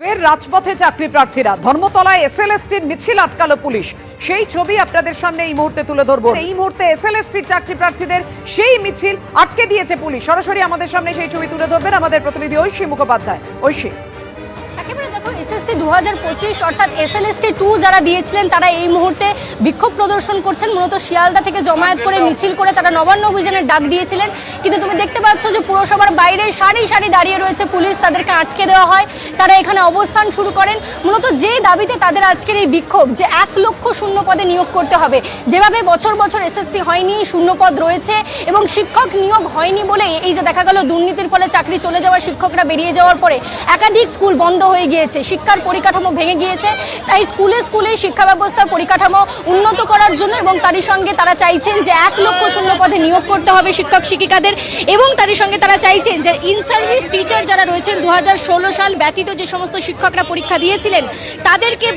ফের রাজপথে চাকরি প্রার্থীরা। ধর্মতলায় এস এসএলএসটির মিছিল আটকালো পুলিশ। সেই ছবি আপনাদের সামনে এই মুহূর্তে তুলে ধরবো। এই মুহূর্তে এস এসএলএসটির চাকরি প্রার্থীদের সেই মিছিল আটকে দিয়েছে পুলিশ। সরাসরি আমাদের সামনে সেই ছবি তুলে ধরবেন আমাদের প্রতিনিধি ঐশী মুখোপাধ্যায়। ঐশী। দু হাজার পঁচিশ অর্থাৎ এসএলএসটি টু যারা দিয়েছিলেন তারা এই মুহূর্তে বিক্ষোভ প্রদর্শন করছেন। মূলত শিয়ালদা থেকে জমায়েত করে মিছিল করে তারা নবান্ন অভিযানের ডাক দিয়েছিলেন। কিন্তু তুমি দেখতে পাচ্ছ যে পুরসভার বাইরে সারি সারি দাঁড়িয়ে রয়েছে পুলিশ তাদেরকে আটকে দেওয়া হয়। তারা এখানে অবস্থান শুরু করেন। মূলত যে দাবিতে তাদের আজকের এই বিক্ষোভ যে এক লক্ষ শূন্য পদে নিয়োগ করতে হবে যেভাবে বছর বছর এসএসসি হয়নি শূন্য পদ রয়েছে এবং শিক্ষক নিয়োগ হয়নি বলে এই যে দেখা গেল দুর্নীতির ফলে চাকরি চলে যাওয়া শিক্ষকরা বেরিয়ে যাওয়ার পরে একাধিক স্কুল বন্ধ হয়ে গিয়েছে। শিক্ষার পরিকাঠামো ভেঙে গিয়েছে। তাই স্কুলে স্কুলে শিক্ষা ব্যবস্থার পরিকাঠামো উন্নত করার জন্য এবং তারই সঙ্গে তারা চাইছেন যে এক লক্ষ শূন্য পদে নিয়োগ করতে হবে শিক্ষক শিক্ষিকাদের এবং তারই সঙ্গে তারা চাইছেন যে ইন সার্ভিস টিচার যারা রয়েছেন দু হাজার ষোলো সাল ব্যতীত যে সমস্ত শিক্ষকরা পরীক্ষা দিয়েছিলেন, তাদেরকে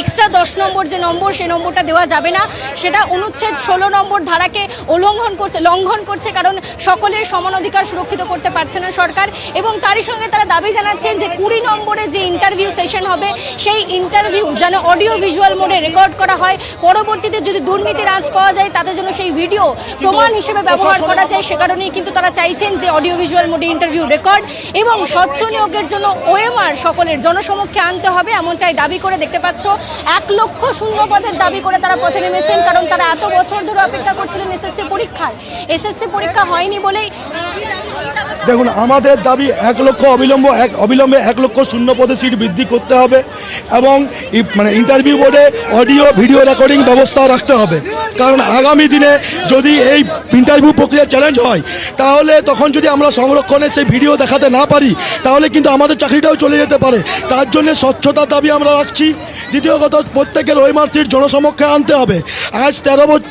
এক্সট্রা দশ নম্বর যে নম্বর সেই নম্বরটা দেওয়া যাবে না। সেটা অনুচ্ছেদ ষোলো নম্বর ধারাকে উল্লঙ্ঘন করছে, লঙ্ঘন করছে কারণ সকলের সমান অধিকার সুরক্ষিত করতে পারছে না সরকার এবং তারই সঙ্গে তারা দাবি জানাচ্ছেন যে কুড়ি নম্বরে যে ইন্টারভিউ সেশন হবে সেই ইন্টারভিউ যেন অডিও ভিজুয়াল মোডে রেকর্ড করা হয়। পরবর্তীতে যদি দুর্নীতির আঁচ পাওয়া যায় তাতে যেন সেই ভিডিও প্রমাণ হিসেবে ব্যবহার করা যায়। সে কারণেই কিন্তু তারা চাইছেন যে অডিও ভিজুয়াল মোডে ইন্টারভিউ রেকর্ড এবং স্বচ্ছ নিয়োগের জন্য ওএমআর সকলের জনসমক্ষে আনতে হবে, এমনটাই দাবি করে দেখতে পাচ্ছ। এক লক্ষ শূন্য পদের দাবি করে তারা পথে নেমেছেন, কারণ তারা এত বছর ধরে অপেক্ষা করছিলেন এসএসসি পরীক্ষার। এসএসসি পরীক্ষা হয়নি বলেই দেখুন, আমাদের দাবি এক লক্ষ অবিলম্ব, এক অবিলম্বে এক লক্ষ শূন্য পদে সিট বৃদ্ধি করতে হবে এবং মানে ইন্টারভিউ বোর্ডে অডিও ভিডিও রেকর্ডিং ব্যবস্থা রাখতে হবে। কারণ আগামী দিনে যদি এই ইন্টারভিউ প্রক্রিয়া চ্যালেঞ্জ হয়, তাহলে তখন যদি আমরা সংরক্ষণে সেই ভিডিও দেখাতে না পারি, তাহলে কিন্তু আমাদের চাকরিটাও চলে যেতে পারে। তার জন্য স্বচ্ছতার দাবি আমরা রাখছি। দ্বিতীয় কথা প্রত্যেকের ওয়েমার সিট জনসমক্ষে আনতে হবে। আজ তেরো বছর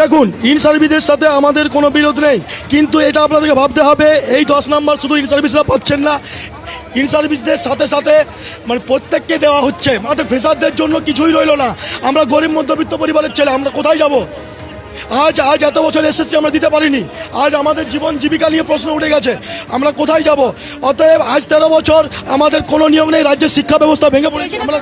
দেখুন ইন সার্ভিসের সাথে আমাদের কোনো বিরোধ নেই। কিন্তু এটা আপনাদেরকে ভাবতে হবে, এই দশ নাম্বার শুধু ইন সার্ভিসরা পাচ্ছেন না। ইন সার্ভিসদের সাথে সাথে মানে প্রত্যেককে দেওয়া হচ্ছে। আমাদের ফ্রেশারদের জন্য কিছুই রইল না। আমরা গরিব, মধ্যবিত্ত পরিবারের ছেলে, আমরা কোথায় যাব? আজ আজ এত বছর এসএসসি আমরা দিতে পারিনি। আজ আমাদের জীবন জীবিকা নিয়ে প্রশ্ন উঠে গেছে। আমরা কোথায় যাব? অতএব আজ তেরো বছর আমাদের কোনো নিয়ম নেই রাজ্যের শিক্ষা ব্যবস্থা ভেঙে পড়েছে। আমরা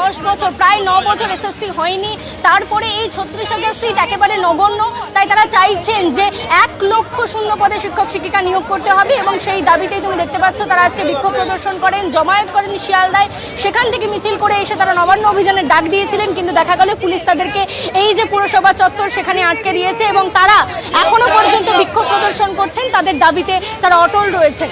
দশ বছর প্রায় ন বছর এসএসসি হয়নি। তারপরে এই ছত্রিশ হাজার সিট একেবারে নগণ্য। তাই তারা চাইছেন যে এক লক্ষ শূন্য পদে শিক্ষক শিক্ষিকা নিয়োগ করতে হবে এবং সেই দাবিতেই তুমি দেখতে পাচ্ছ তারা আজকে বিক্ষোভ প্রদর্শন করেন। জমায়েত করেন শিয়ালদায়। সেখান থেকে মিছিল করে এসে তারা নবান্ন অভিযানের ডাক দিয়েছিলেন কিন্তু দেখা গেল পুলিশ তাদেরকে এই যে পুরসভা চত্বর সেখানে আটকে দিয়েছে এবং তারা এখনও পর্যন্ত বিক্ষোভ প্রদর্শন করছেন। তাদের দাবিতে তারা অটল রয়েছেন।